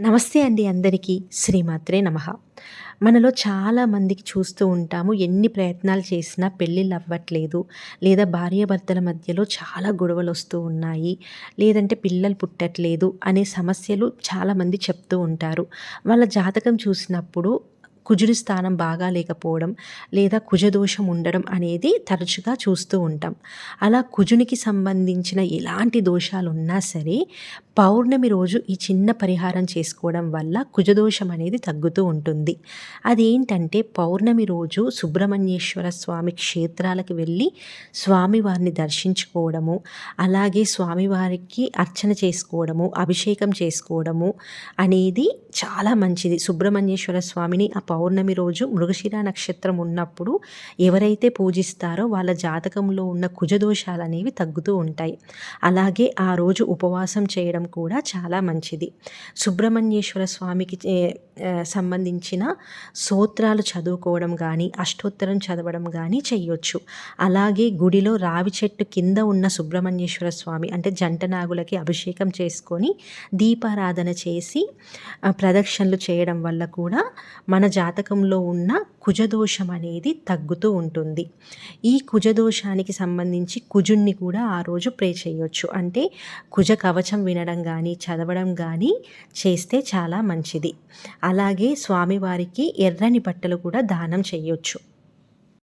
నమస్తే అండి అందరికీ. శ్రీమాత్రే నమ. మనలో చాలా మందికి చూస్తూ ఉంటాము ఎన్ని ప్రయత్నాలు చేసినా పెళ్ళిళ్ళు అవ్వట్లేదు. లేదా భార్యాభర్తల మధ్యలో చాలా గొడవలు వస్తూ ఉన్నాయి. లేదంటే పిల్లలు పుట్టట్లేదు అనే సమస్యలు చాలామంది చెప్తూ ఉంటారు. వాళ్ళ జాతకం చూసినప్పుడు కుజుడి స్థానం బాగా లేకపోవడం లేదా కుజదోషం ఉండడం అనేది తరచుగా చూస్తూ ఉంటాం. అలా కుజునికి సంబంధించిన ఎలాంటి దోషాలు ఉన్నా సరే పౌర్ణమి రోజు ఈ చిన్న పరిహారం చేసుకోవడం వల్ల కుజదోషం అనేది తగ్గుతూ ఉంటుంది. అదేంటంటే పౌర్ణమి రోజు సుబ్రహ్మణ్యేశ్వర స్వామి క్షేత్రాలకు వెళ్ళి స్వామివారిని దర్శించుకోవడము అలాగే స్వామివారికి అర్చన చేసుకోవడము అభిషేకం చేసుకోవడము అనేది చాలా మంచిది. సుబ్రహ్మణ్యేశ్వర స్వామిని ఆ పౌర్ణమి రోజు మృగశిర నక్షత్రం ఉన్నప్పుడు ఎవరైతే పూజిస్తారో వాళ్ళ జాతకంలో ఉన్న కుజదోషాలు అనేవి తగ్గుతూ ఉంటాయి. అలాగే ఆ రోజు ఉపవాసం చేయడం కూడా చాలా మంచిది. సుబ్రహ్మణ్యేశ్వర స్వామికి సంబంధించిన సూత్రాలు చదువుకోవడం కానీ అష్టోత్తరం చదవడం కానీ చేయొచ్చు అలాగే గుడిలో రావి చెట్టు కింద ఉన్న సుబ్రహ్మణ్యేశ్వర స్వామి అంటే జంట నాగులకి అభిషేకం చేసుకొని దీపారాధన చేసి ప్రదక్షిణలు చేయడం వల్ల కూడా మన జాతకంలో ఉన్న కుజదోషం అనేది తగ్గుతూ ఉంటుంది. ఈ కుజదోషానికి సంబంధించి కుజుణ్ణి కూడా ఆ రోజు ప్రే చేయొచ్చు. అంటే కుజ కవచం వినడం కానీ చదవడం కానీ చేస్తే చాలా మంచిది. అలాగే స్వామివారికి ఎర్రని బట్టలు కూడా దానం చేయొచ్చు.